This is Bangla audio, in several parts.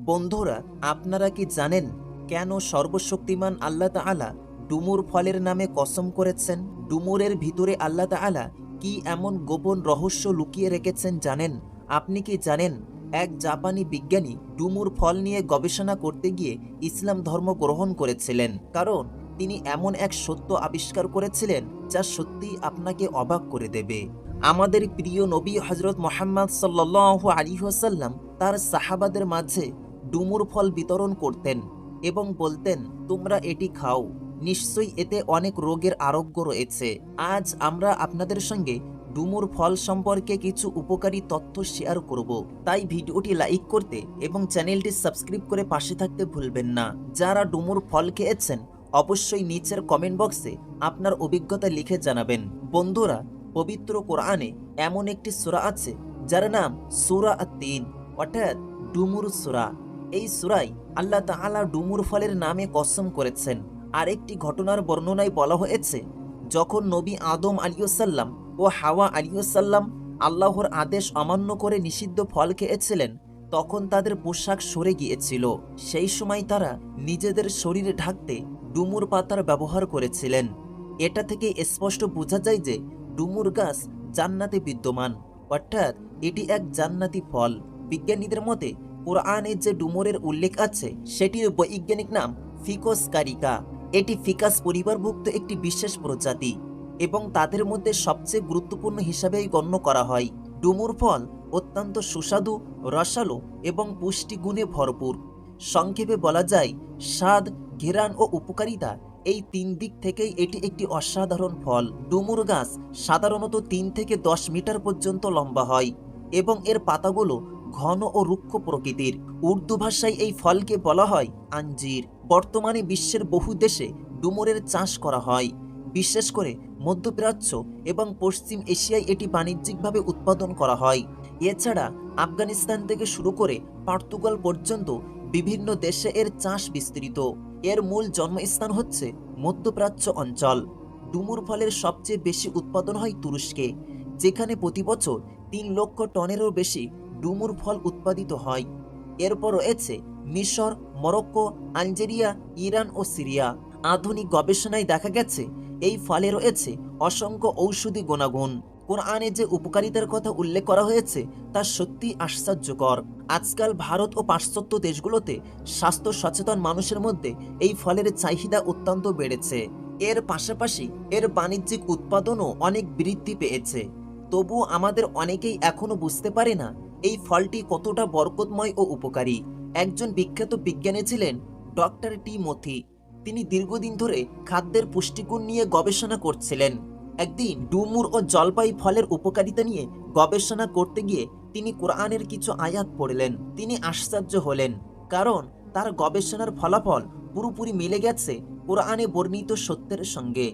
বন্ধুরা, আপনারা কি জানেন কেন সর্বশক্তিমান আল্লাহ তাআলা ডুমুর ফলের নামে কসম করেছেন? ডুমুরের ভিতরে আল্লাহ তাআলা কি এমন গোপন রহস্য লুকিয়ে রেখেছেন জানেন? আপনি কি জানেন এক জাপানি বিজ্ঞানী ডুমুর ফল নিয়ে গবেষণা করতে গিয়ে ইসলাম ধর্ম গ্রহণ করেছিলেন? কারণ তিনি এমন এক সত্য আবিষ্কার করেছিলেন যা সত্যিই আপনাকে অবাক করে দেবে। আমাদের প্রিয় নবী হজরত মোহাম্মদ সাল্লাহ আলী ওসাল্লাম তার সাহাবাদের মাঝে ডুমুর ফল বিতরণ করতেন এবং বলতেন, তোমরা এটি খাও। নিশ্চয়ই এতে অনেক রোগের আরোগ্য রয়েছে। আজ আমরা আপনাদের সঙ্গে ডুমুর ফল সম্পর্কে কিছু উপকারী তথ্য শেয়ার করব। তাই ভিডিওটি লাইক করতে এবং চ্যানেলটি সাবস্ক্রাইব করে পাশে থাকতে ভুলবেন না। যারা ডুমুর ফল খেয়েছেন, অবশ্যই নিচের কমেন্ট বক্সে আপনার অভিজ্ঞতা লিখে জানাবেন। বন্ধুরা, পবিত্র কোরআনে এমন একটি সূরা আছে, যার নাম সূরা আত-তিন, অর্থাৎ ডুমুর সূরা। এই সুরাই আল্লাহ তাআলা ডুমুর ফলের নামে কসম করেছেন। আরেকটি ঘটনার বর্ণনায় বলা হয়েছে, যখন নবী আদম আলিউসাল্লাম ও হাওয়া আলিউসাল্লাম আল্লাহর আদেশ অমান্য করে নিষিদ্ধ ফল খেয়েছিলেন, তখন তাদের পোশাক সরে গিয়েছিল। সেই সময় তারা নিজেদের শরীরে ঢাকতে ডুমুর পাতার ব্যবহার করেছিলেন। এটা থেকে স্পষ্ট বোঝা যায় যে ডুমুর গাছ জান্নাতে বিদ্যমান। অর্থাৎ এটি এক জান্নাতি ফল। বিজ্ঞানীদের মতে কোরআনে যে ডুমুরের উল্লেখ আছে, সেটির বৈজ্ঞানিক নাম ফিকস কারিকা। এটি ফিকাস পরিবারভুক্ত একটি বিশেষ প্রজাতি এবং তাদের মধ্যে সবচেয়ে গুরুত্বপূর্ণ হিসাবেই গণ্য করা হয়। ডুমুর ফল অত্যন্ত সুস্বাদু, রসালো এবং পুষ্টিগুণে ভরপুর। সংক্ষেপে বলা যায়, স্বাদ ঘেরান ও উপকারিতা এই তিন দিক থেকেই এটি একটি অসাধারণ ফল। ডুমুর গাছ সাধারণত তিন থেকে দশ মিটার পর্যন্ত লম্বা হয় এবং এর পাতাগুলো ঘন ও রুক্ষ প্রকৃতির। উর্দু ভাষায় এই ফলকে বলা হয় আঞ্জির। বর্তমানে বিশ্বের বহু দেশে ডুমুরের চাষ করা হয়। বিশেষ করে মধ্যপ্রাচ্য এবং পশ্চিম এশিয়ায় এটি বাণিজ্যিকভাবে উৎপাদন করা হয়। এছাড়া আফগানিস্তান থেকে শুরু করে পর্তুগাল পর্যন্ত বিভিন্ন দেশে এর চাষ বিস্তৃত। এর মূল জন্মস্থান হচ্ছে মধ্যপ্রাচ্য অঞ্চল। ডুমুর ফলের সবচেয়ে বেশি উৎপাদন হয় তুরস্কে, যেখানে প্রতি বছর তিন লক্ষ টনেরও বেশি ডুমুর ফল উৎপাদিত হয়। এরপর রয়েছে মিশর, মরক্কো, আলজেরিয়া, ইরান ও সিরিয়া। আধুনিক গবেষণায় দেখা গেছে, এই ফলে রয়েছে অসংখ্য ঔষধি গুণাগুণ। কোরআনে যে উপকারিতার কথা উল্লেখ করা হয়েছে, তা সত্যি আশ্চর্যকর। আজকাল ভারত ও পাশ্চাত্য দেশগুলোতে স্বাস্থ্য সচেতন মানুষের মধ্যে এই ফলের চাহিদা অত্যন্ত বেড়েছে। এর পাশাপাশি এর বাণিজ্যিক উৎপাদনও অনেক বৃদ্ধি পেয়েছে। তবুও আমাদের অনেকেই এখনও বুঝতে পারে না এই ফলটি কতটা বরকতময় ও উপকারী? একজন বিখ্যাত বিজ্ঞানী ছিলেন ডক্টর টি মথি তিনি দীর্ঘদিন ধরে খাদ্যের পুষ্টিগুণ নিয়ে গবেষণা করছিলেন। একদিন ডুমুর ও জলপাই ফলের উপকারিতা নিয়ে গবেষণা করতে গিয়ে তিনি কোরআনের কিছু আয়াত পড়লেন। তিনি আশ্চর্য হলেন, কারণ তার গবেষণার ফলাফল পুরোপুরি মিলে গেছে কোরআনে বর্ণিত সত্যের সঙ্গে।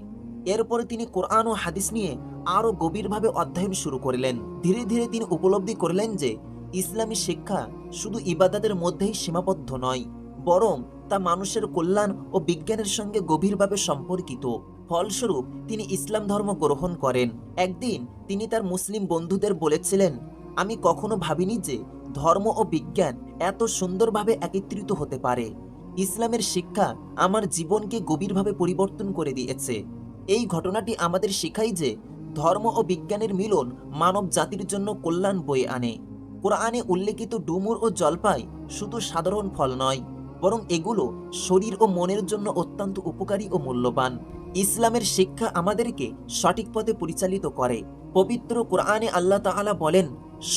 এরপরে তিনি কোরআন ও হাদিস নিয়ে আরও গভীরভাবে অধ্যয়ন শুরু করলেন। ধীরে ধীরে তিনি উপলব্ধি করলেন যে, ইসলামী শিক্ষা শুধু ইবাদাদের মধ্যেই সীমাবদ্ধ নয়, বরং তা মানুষের কল্যাণ ও বিজ্ঞানের সঙ্গে গভীরভাবে সম্পর্কিত। ফলস্বরূপ, তিনি ইসলাম ধর্ম গ্রহণ করেন। একদিন তিনি তার মুসলিম বন্ধুদের বলেছিলেন, আমি কখনো ভাবিনি যে ধর্ম ও বিজ্ঞান এত সুন্দরভাবে একত্রিত হতে পারে। ইসলামের শিক্ষা আমার জীবনকে গভীরভাবে পরিবর্তন করে দিয়েছে। এই ঘটনাটি আমাদের শেখায় যে ধর্ম ও বিজ্ঞানের মিলন মানব জাতির জন্য কল্যাণ বয়ে আনে। কোরআনে উল্লেখিত ডুমুর ও জলপাই শুধু সাধারণ ফল নয়, বরং এগুলো শরীর ও মনের জন্য অত্যন্ত উপকারী ও মূল্যবান। ইসলামের শিক্ষা আমাদেরকে সঠিক পথে পরিচালিত করে। পবিত্র কোরআনে আল্লাহ তাআলা বলেন,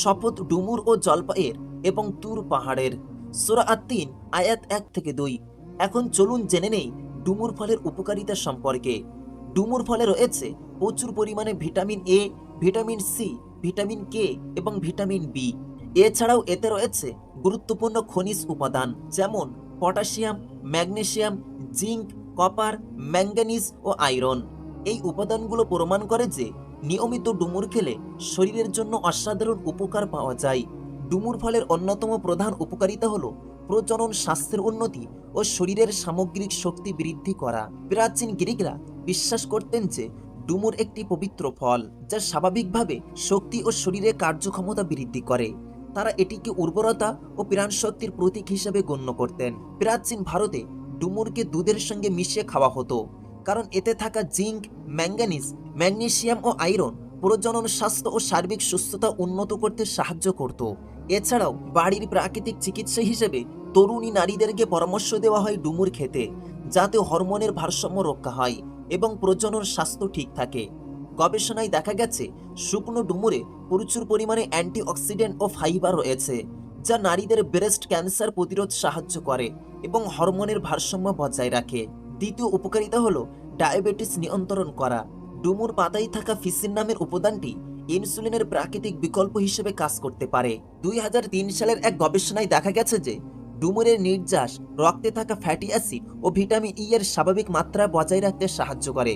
শপথ ডুমুর ও জলপাইয়ের এবং তুর পাহাড়ের। সুরা আত্মিন আয়াত এক থেকে দুই। এখন চলুন জেনে নেই ডুমুর ফলের উপকারিতা সম্পর্কে। ডুমুর ফলে রয়েছে প্রচুর পরিমাণে vitamin A vitamin C vitamin K এবং ভিটামিন বি এছাড়াও এতে রয়েছে গুরুত্বপূর্ণ খনিজ উপাদান, যেমন potassium, magnesium, zinc, copper, manganese ও আয়রন। এই উপাদানগুলো প্রমাণ করে যে নিয়মিত ডুমুর খেলে শরীরের জন্য অসাধারণ উপকার পাওয়া যায়। ডুমুর ফলের অন্যতম প্রধান উপকারিতা হলো প্রজনন স্বাস্থ্যের উন্নতি ও শরীরের সামগ্রিক শক্তি বৃদ্ধি করা। প্রাচীন গ্রিকরা বিশ্বাস করতেন যে ডুমুর একটি পবিত্র ফল, যা স্বাভাবিকভাবে শক্তি ও শরীরের কার্যক্ষমতা বৃদ্ধি করে। তারা এটিকে উর্বরতা ও প্রাণ শক্তির প্রতীক হিসেবে গণ্য করতেন। প্রাচীন ভারতে ডুমুরকে দুধের সঙ্গে মিশিয়ে খাওয়া হতো, কারণ এতে থাকা জিঙ্ক, ম্যাঙ্গানিজ ম্যাগনেসিয়াম ও আয়রন প্রজনন স্বাস্থ্য ও সার্বিক সুস্থতা উন্নত করতে সাহায্য করত। এছাড়াও বাড়ির প্রাকৃতিক চিকিৎসা হিসেবে তরুণী নারীদেরকে পরামর্শ দেওয়া হয় ডুমুর খেতে, যাতে হরমোনের ভারসাম্য রক্ষা হয়। এবং প্রজনন স্বাস্থ্য ঠিক থাকে। গবেষণায় দেখা গেছে, শুকনো ডুমুরে প্রচুর পরিমাণে অ্যান্টিঅক্সিডেন্ট ও ফাইবার রয়েছে, যা নারীদের ব্রেস্ট ক্যান্সার প্রতিরোধ সাহায্য করে এবং হরমোনের ভারসাম্য বজায় রাখে। দ্বিতীয় উপকারিতা হল ডায়াবেটিস নিয়ন্ত্রণ করা। ডুমুর পাতায় থাকা ফিসিন নামের উপাদানটি ইনসুলিনের প্রাকৃতিক বিকল্প হিসেবে কাজ করতে পারে। দুই হাজার তিন সালের এক গবেষণায় দেখা গেছে যে ডুমুরের নির্যাস, রক্তে থাকা ফ্যাটি অ্যাসিড ও ভিটামিন ই এর স্বাভাবিক মাত্রা বজায় রাখতে সাহায্য করে,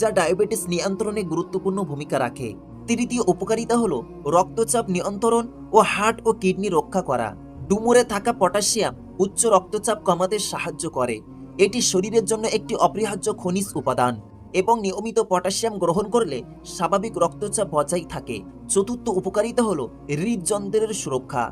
যা ডায়াবেটিস নিয়ন্ত্রণে গুরুত্বপূর্ণ ভূমিকা রাখে। তৃতীয় উপকারিতা হলো রক্তচাপ নিয়ন্ত্রণ ও হার্ট ও কিডনি রক্ষা করা। ডুমুরে থাকা পটাশিয়াম উচ্চ রক্তচাপ কমাতে সাহায্য করে। এটি শরীরের জন্য একটি অপরিহার্য খনিজ উপাদান এবং নিয়মিত পটাশিয়াম গ্রহণ করলে স্বাভাবিক রক্তচাপ বজায় থাকে। চতুর্থ উপকারিতা হলো হৃদযন্ত্রের সুরক্ষা।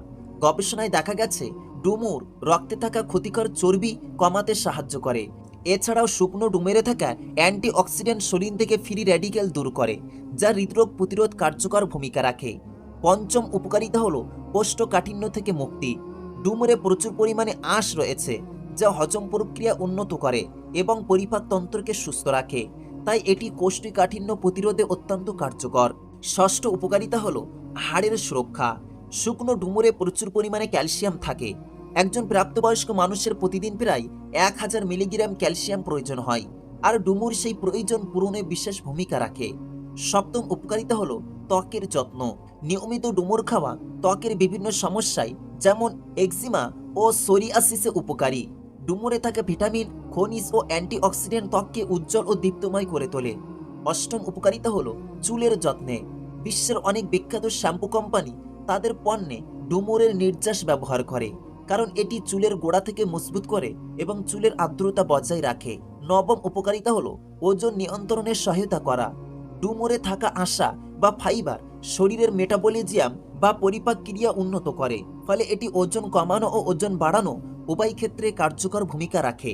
গবেষণায় দেখা গেছে, ডুমুর রক্তে থাকা ক্ষতিকর চর্বি কমাতে সাহায্য করে। এছাড়াও শুকনো ডুমেরে থাকা অ্যান্টি অক্সিডেন্ট শরীর থেকে ফ্রি র্যাডিক্যাল দূর করে, যা হৃদরোগ প্রতিরোধ কার্যকর ভূমিকা রাখে। পঞ্চম উপকারিতা হল কোষ্ঠকাঠিন্য থেকে মুক্তি। ডুমুরে প্রচুর পরিমাণে আঁশ রয়েছে, যা হজম প্রক্রিয়া উন্নত করে এবং পরিপাকতন্ত্রকে সুস্থ রাখে। তাই এটি কোষ্ঠকাঠিন্য প্রতিরোধে অত্যন্ত কার্যকর। ষষ্ঠ উপকারিতা হল হাড়ের সুরক্ষা। শুকনো ডুমুরে প্রচুর পরিমাণে ক্যালসিয়াম থাকে। একজন প্রাপ্তবয়স্ক মানুষের প্রতিদিন প্রায় এক হাজার মিলিগ্রাম ক্যালসিয়াম প্রয়োজন হয়, আর ডুমুর সেই প্রয়োজন পূরণে বিশেষ ভূমিকা রাখে। সপ্তম উপকারিতা হলো ত্বকের যত্ন। নিয়মিত ডুমুর খাওয়া ত্বকের বিভিন্ন সমস্যায়, যেমন এক্সিমা ও সোরিয়াসিসে উপকারী। ডুমুরে থাকা ভিটামিন, খনিজ ও অ্যান্টিঅক্সিডেন্ট ত্বককে উজ্জ্বল ও দীপ্তময় করে তোলে। অষ্টম উপকারিতা হলো চুলের যত্নে। বিশ্বের অনেক বিখ্যাত শ্যাম্পু কোম্পানি তাদের পণ্যে ডুমুরের নির্যাস ব্যবহার করে, কারণ এটি চুলের গোড়া থেকে মজবুত করে এবং চুলের আর্দ্রতা বজায় রাখে। নবম উপকারিতা হলো ওজন নিয়ন্ত্রণের সহায়তা করা। ডুমুরে থাকা আশা বা ফাইবার শরীরের মেটাবলিজিয়াম বা পরিপাক ক্রিয়া উন্নত করে, ফলে এটি ওজন কমানো ও ওজন বাড়ানো উভয় ক্ষেত্রে কার্যকর ভূমিকা রাখে।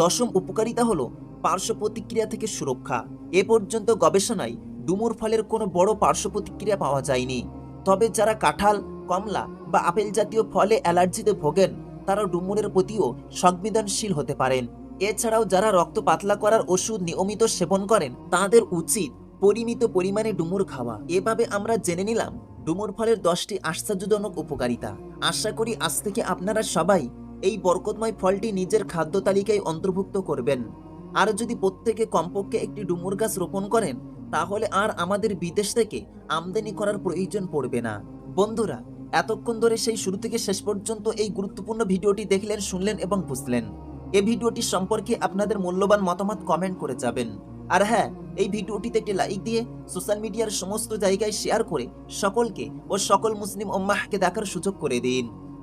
দশম উপকারিতা হলো পার্শ্ব প্রতিক্রিয়া থেকে সুরক্ষা। এ পর্যন্ত গবেষণায় ডুমুর ফলের কোনো বড় পার্শ্ব প্রতিক্রিয়া পাওয়া যায়নি। তবে যারা কাঁঠাল, কমলা বা আপেল জাতীয় ফলে অ্যালার্জিতে ভোগেন, তারা ডুমুরের প্রতিও সংবেদনশীল হতে পারেন। এছাড়াও যারা রক্ত পাতলা করার ওষুধ নিয়মিত সেবন করেন, তাদের উচিত পরিমিত পরিমাণে ডুমুর খাওয়া। এভাবে আমরা জেনে নিলাম, ডুমুর ফলের দশটি আশ্চর্যজনক উপকারিতা। আশা করি আজ থেকে আপনারা সবাই এই বরকতময় ফলটি নিজের খাদ্য তালিকায় অন্তর্ভুক্ত করবেন। আর যদি প্রত্যেকে কমপক্ষে একটি ডুমুর গাছ রোপণ করেন তাহলে আর আমাদের বিদেশ থেকে আমদানি করার প্রয়োজন পড়বে না। বন্ধুরা, এতক্ষণ ধরে সেই শুরু থেকে শেষ পর্যন্ত এই গুরুত্বপূর্ণ ভিডিওটি দেখলেন, শুনলেন এবং বুঝলেন। এই ভিডিওটি সম্পর্কে আপনাদের মূল্যবান মতামত কমেন্ট করে যাবেন। আর হ্যাঁ এই ভিডিওটিতে একটি লাইক দিয়ে সোশ্যাল মিডিয়ার সমস্ত জায়গায় শেয়ার করে সকলকে ও সকল মুসলিম ওম্মাহকে দেখার সুযোগ করে দিন।